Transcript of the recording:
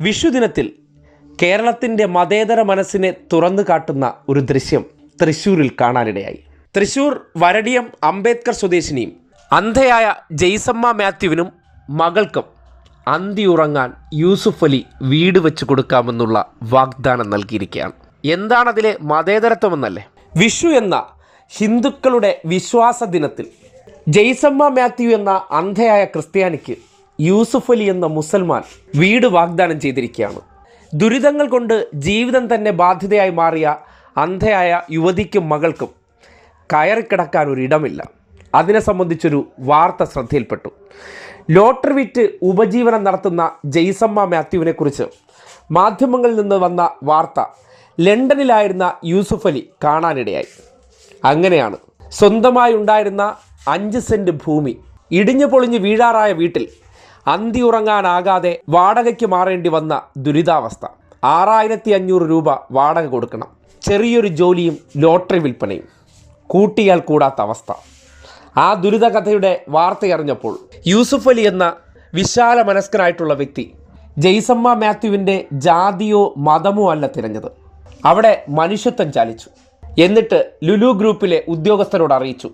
വിഷുദിനത്തിൽ കേരളത്തിന്റെ മതേതര മനസ്സിനെ തുറന്നു കാട്ടുന്ന ഒരു ദൃശ്യം തൃശ്ശൂരിൽ കാണാനിടയായി. തൃശൂർ വരടിയം അംബേദ്കർ സ്വദേശിനിയും അന്ധയായ ജയ്സമ്മ മാത്യുവിനും മകൾക്കും അന്തിയുറങ്ങാൻ യൂസുഫ് അലി വീട് വെച്ച് കൊടുക്കാമെന്നുള്ള വാഗ്ദാനം നൽകിയിരിക്കുകയാണ്. എന്താണതിലെ മതേതരത്വമെന്നല്ലേ? വിഷു എന്ന ഹിന്ദുക്കളുടെ വിശ്വാസ ദിനത്തിൽ ജയ്സമ്മ മാത്യു എന്ന അന്ധയായ ക്രിസ്ത്യാനിക്ക് യൂസുഫ് അലി എന്ന മുസൽമാൻ വീട് വാഗ്ദാനം ചെയ്തിരിക്കുകയാണ്. ദുരിതങ്ങൾ കൊണ്ട് ജീവിതം തന്നെ ബാധ്യതയായി മാറിയ അന്ധയായ യുവതിക്കും മകൾക്കും കയറിക്കിടക്കാൻ ഒരിടമില്ല അതിനെ സംബന്ധിച്ചൊരു വാർത്ത ശ്രദ്ധയിൽപ്പെട്ടു. ലോട്ടറി വിറ്റ് ഉപജീവനം നടത്തുന്ന ജെയ്സമ്മ മാത്യുവിനെ കുറിച്ച് മാധ്യമങ്ങളിൽ നിന്ന് വന്ന വാർത്ത ലണ്ടനിലായിരുന്ന യൂസുഫ് അലി കാണാനിടയായി. അങ്ങനെയാണ്. സ്വന്തമായി ഉണ്ടായിരുന്ന അഞ്ച് സെന്റ് ഭൂമി ഇടിഞ്ഞു പൊളിഞ്ഞ് വീഴാറായ വീട്ടിൽ അന്തി ഉറങ്ങാനാകാതെ വാടകയ്ക്ക് മാറേണ്ടി വന്ന ദുരിതാവസ്ഥ. ആറായിരത്തി അഞ്ഞൂറ് രൂപ വാടക കൊടുക്കണം. ചെറിയൊരു ജോലിയും ലോട്ടറി വിൽപ്പനയും. കൂട്ടിയാൽ കൂടാത്ത അവസ്ഥ. ആ ദുരിത ദുരിതകഥയുടെ വാർത്തയറിഞ്ഞപ്പോൾ യൂസുഫ് അലി എന്ന വിശാല മനസ്കനായിട്ടുള്ള വ്യക്തി ജയ്സമ്മ മാത്യുവിന്റെ ജാതിയോ മതമോ അല്ല തിരഞ്ഞത്. അവിടെ മനുഷ്യത്വം ചാലിച്ചു. എന്നിട്ട് ലുലു ഗ്രൂപ്പിലെ ഉദ്യോഗസ്ഥരോട് അറിയിച്ചു.